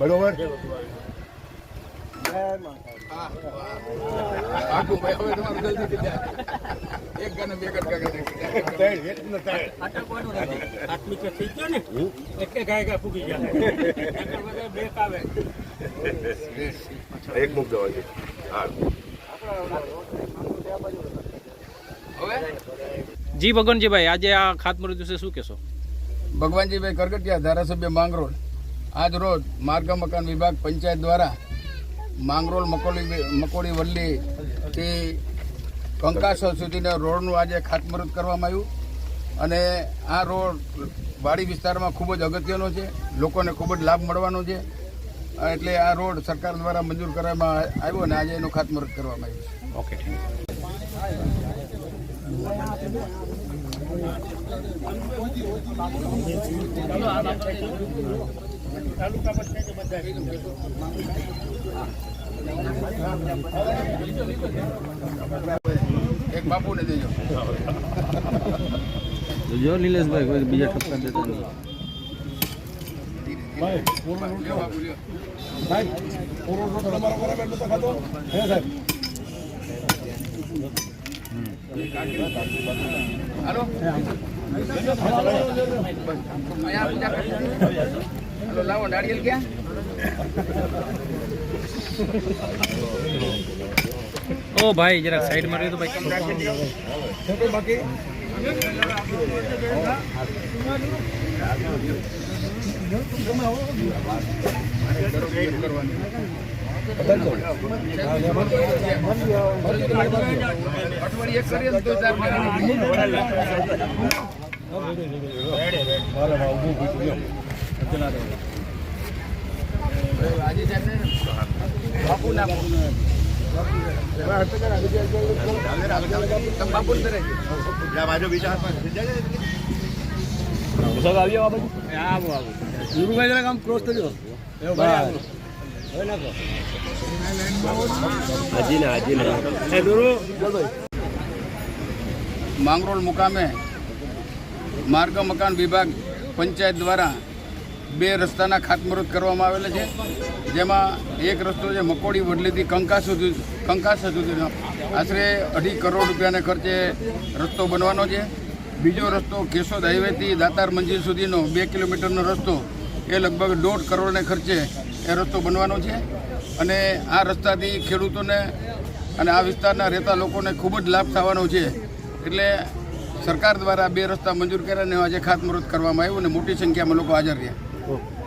બરોબર એક મૂક હા હવે જી, ભગવાનજીભાઈ, આજે આ ખાતમુહૂર્ત દિવસે શું કહેશો? ભગવાનજીભાઈ કરગટિયા ધારાસભ્ય માંગરોળ આજ રોજ માર્ગ મકાન વિભાગ પંચાયત દ્વારા માંગરોળ, મકોલી, મકોડી વલ્લી થી કંકાસર સુધીના રોડનું આજે ખાતમુહૂર્ત કરવામાં આવ્યું. અને આ રોડ વાડી વિસ્તારમાં ખૂબ જ અગત્યનો છે. લોકોને ખૂબ જ લાભ મળવાનો છે. એટલે આ રોડ સરકાર દ્વારા મંજૂર કરવામાં આવ્યો અને આજે એનું ખાતમુહૂર્ત કરવામાં આવ્યું ઓકે એક બાપુને દેજો. જો નિલેશભાઈ કોઈ બીજા ઠપકા દેતા નહીં લ્યો બાપુ લ્યો હાલો. અહીંયા પૂજા કરી હાલો લાવો નાળિયેર ક્યાં ઓ ભાઈ જરાક સાઈડમાં રહ્યો તો ભાઈ અઠવાડિયે એક કરીએ ને તો ચાર માંગરોળ મુકામે માર્ગ મકાન વિભાગ પંચાયત દ્વારા બે રસ્તાના ખાતમુહૂર્ત કરવામાં આવેલા છે. જેમાં એક રસ્તો છે મકોડી વડલીથી કંકા સુધી, કંકાસ સુધીનો આશરે અઢી કરોડ રૂપિયાના ખર્ચે રસ્તો બનવાનો છે. બીજો રસ્તો કેશોદ હાઈવેથી દાતાર મંજિલ સુધીનો બે કિલોમીટરનો રસ્તો એ લગભગ દોઢ કરોડને ખર્ચે એ રસ્તો બનવાનો છે. અને આ રસ્તાથી ખેડૂતોને અને આ વિસ્તારના રહેતા લોકોને ખૂબ જ લાભ થવાનો છે. એટલે સરકાર દ્વારા બે રસ્તા મંજૂર કર્યા અને આજે ખાતમુહૂર્ત કરવામાં આવ્યું અને મોટી સંખ્યામાં લોકો હાજર રહ્યા. 嗯。